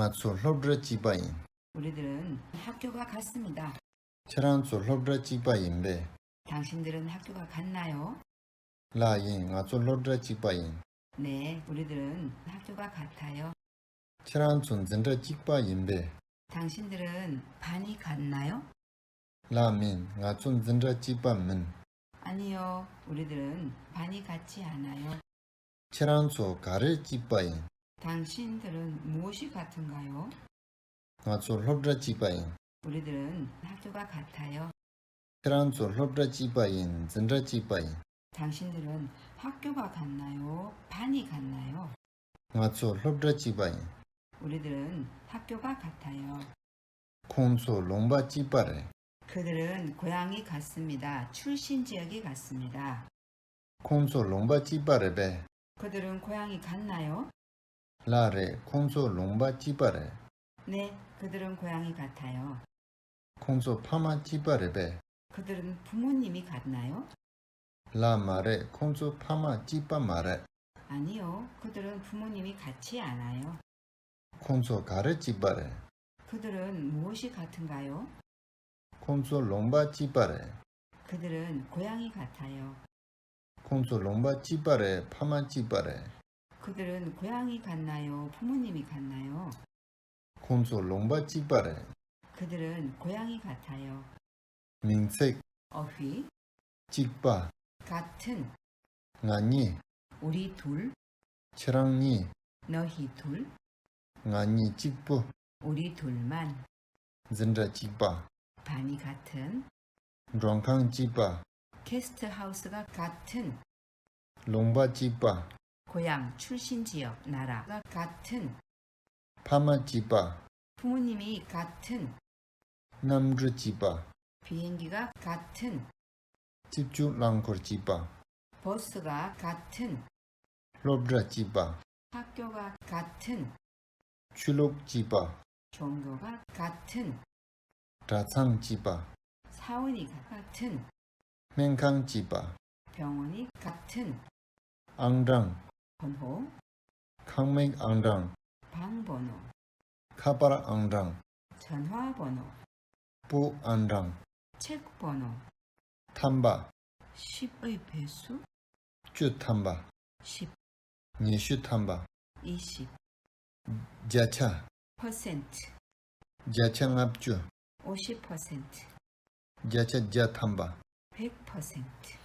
nga tsu lobra chikpa yin. 우리들은 학교가 같습니다. Chirang tsu lobra chikpa yin be. 당신들은 학교가 같나요? La yin nga tsu lobra chikpa yin. 네, 우리들은 학교가 같아요. Chirang tsu zinra chikpa yin be. 당신들은 반이 같나요? La min nga tsu zinra chikpa min. 아니요, 우리들은 반이 같지 않아요. Chirang tsu gare chikpa yin. 당신들은 무엇이 같은가요? lobra yin. 우리들은 학교가 같아요. Lobra chikpa yin. 당신들은 학교가 같나요? 반이 같나요? lobra yin. 우리들은 학교가 같아요. Re. 그들은 고향이 같습니다. 출신 지역이 같습니다. Be. 그들은 고향이 같나요? Tsu longpa chikpa re. 네, 그들은 고향이 같아요. Chikpa re be. 그들은 부모님이 같나요? Pama chikpa ma re. 아니요, 그들은 부모님이 같지 않아요. gare chikpa re. 그들은 무엇이 같은가요? longpa chikpa re. 그들은 고향이 같아요. chikpa re, pama chikpa re. 그들은 고향이 같나요? 부모님이 같나요? tsu longpa chikpa re. 그들은 고향이 같아요. Mingsek, 어휘, chikpa, 같은, nyi, 우리 둘, nyi, 너희 둘, nyi chikpu, 우리 둘만, zinra chikpa. 반이 같은, rongkang chikpa, 게스트하우스가 같은, longpa chikpa, 고향, 출신 지역, 나라가 같은, pama chikpa, 부모님이 같은, namdru chikpa, 비행기가 같은, chikpa, 버스가 같은, lobdra chikpa, 학교가 같은, chulok chikpa, 종교가 같은, ratsang chikpa, 사원이 같은, menkang chikpa, 병원이 같은, angdang, 번호, angdang, 방번호, angdang, 전화번호, pu angdang, 책번호, tamba, 10의 배수, tamba, 10, nishu tamba, 20, jacha, 퍼센트, jacha ngapchu, 50%, jacha ja tamba, 100%.